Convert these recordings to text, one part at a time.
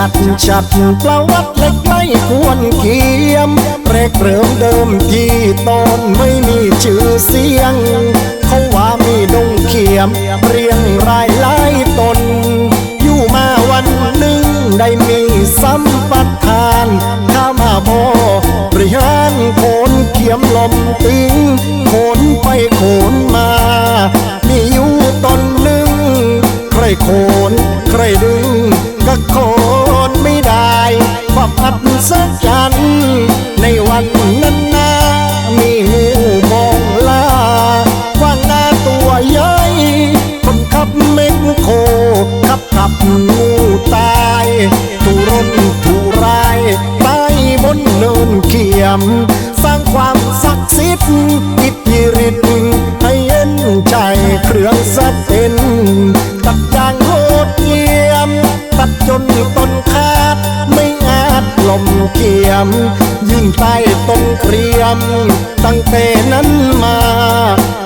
ชัดชัดประวัติเล็กไม่ควรเขียมแรกเริ่มเดิมที่ตอนไม่มีชื่อเสียง เขาว่ามีดงเขียม เรียงรายหลายตน อยู่มาวันหนึ่งได้มีสัมปทานข้ามาบอบริหารโคนเขียมลมตึงโคนไปโคนมา มีอยู่ตนหนึ่งใครโคนใครดึงก็โคน ไม่ได้ความอัศจรรย์ในวันนั้นนามีงูมองลาว้างหน้าตัวใหญ่คนขับเมกโคขับขับงูตายทุรนทุรายตายบนเนินเขียม สร้างความศักดิ์สิทธิ์อิทธิฤทธิ์ เครียมตั้งแต่นั้นมา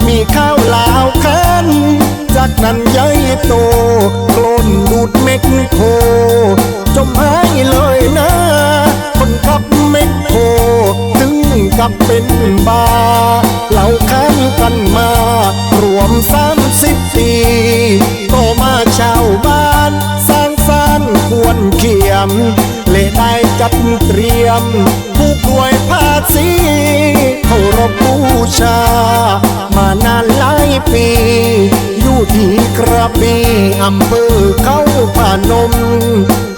มีข้าวลาวคันจากนั้นใหญ่โตโคลนดูดเม็กโค จมหายเลยนะ คนขับเม็กโค ถึงกับเป็นบาเหล่าคันกันมา รวมสามสิบปีโตมาชาวบ้านสร้างสรรค์ควรเขียม เละได้จัดเตรียม ผู้ด้วยภาษี ปี อยู่ที่กระบี่อำเภอเข้าพานม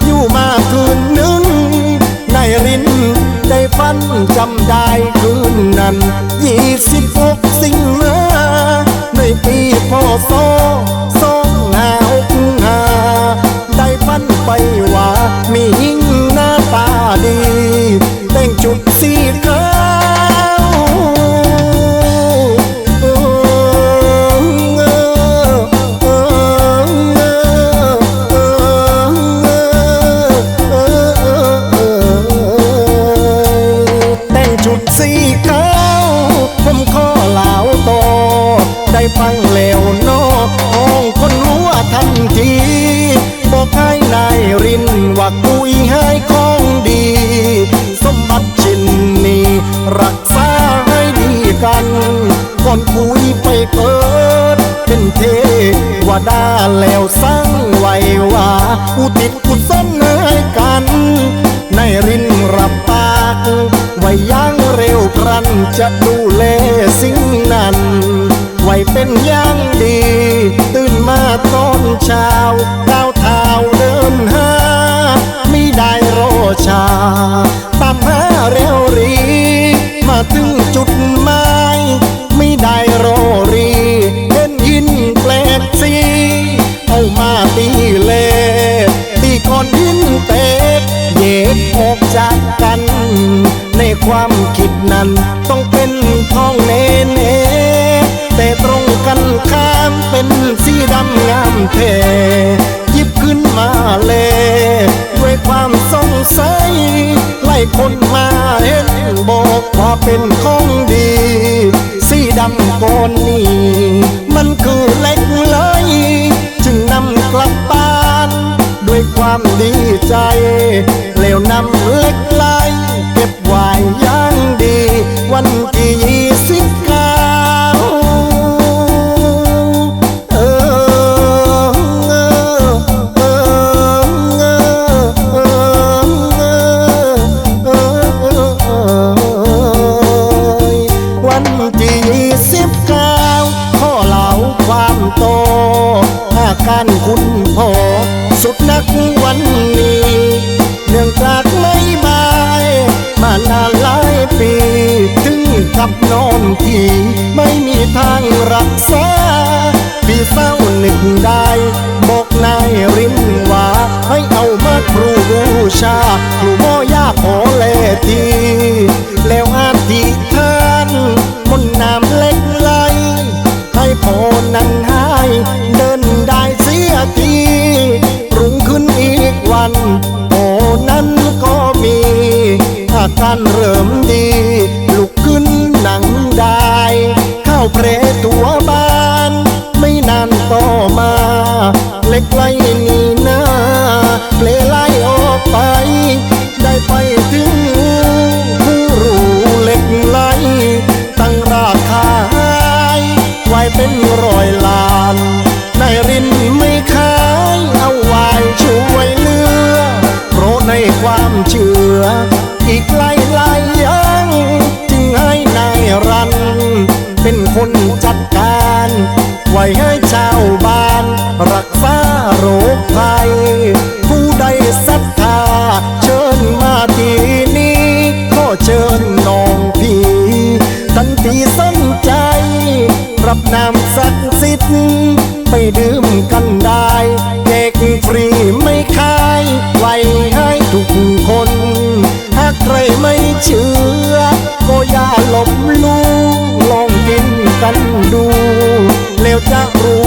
อยู่มาคืนหนึ่งในรินได้ฟันจำได้คืนนั้นยี่สิบหกสิงหาในปีพศสองห้าหกห้าได้ฟันไปว่ามี สีขาวผมขอลาวโต ได้ฟังแล้วนอห้องคนหัวทันที บอกให้นายรินว่ากุยให้ของดี สมบัติชิ้นนี้รักษาให้ดีกัน ก่อนคุยไปเกิด เป็นเทวดาแล้วสร้างไว้ว่าอุทิศกุศล จะดูแลสิ่งนั้น ไว้เป็นอย่างดี ตื่นมาตอนเช้าก้าวเท้าเดินหาไม่ได้รอช้าตามหาเร็วรี มาถึงจุดหมายไม่ได้รอรีเห็นหินแปลกสีเอามาตีเลตีก้อนหินเตกแยกออกจากกัน ในความคิดนั้น ต้องเป็นทองเนเนแต่ตรงกันข้ามเป็นสีดำงามเทยิบขึ้นมาเลยด้วยความสงสัย ไล่คนมาเห็นบอกว่าเป็นของดี สีดำก้อนนี้ มันคือเล็กไหลจึงนำกลับบ้าน ด้วยความดีใจแล้วนำเล็กไหลเก็บ ว้อย่างดีวัน กับนอนที่ไม่มีทางรักษา พี่เศร้าหนึกได้บอกนายรินว่าให้เอามาครูบูชาครูโมยาขอเลที แล้วอธิษฐานมนน้ำเล็กไหลให้พอนั้นหายเดินได้เสียทีรุ่งขึ้นอีกวันโอนั้นก็มีอาการเริ่มดี ไล่นีหน้าเปลไล่ออกไป ได้ไปถึงผู้รู้เหล็กไหลตั้งราคาไว้เป็นรอยลานนายรินไม่ขายเอาไว้ช่วยเหลือ เพราะในความเชื่อ อีกไล่ไล่ยังจึงให้นายรัน เป็นคนจัดการ ไว้ให้ ศรัทธาเชิญมาที่นี้ขอเชิญน้องพี่ทันทีสนใจ รับน้ำศักดิ์สิทธิ์ไปดื่มกันได้แจกฟรีไม่ขายไว้ให้ทุกคนหากใครไม่เชื่อ ก็อย่าหลบลู่ลองกินกันดู แล้วจะรู้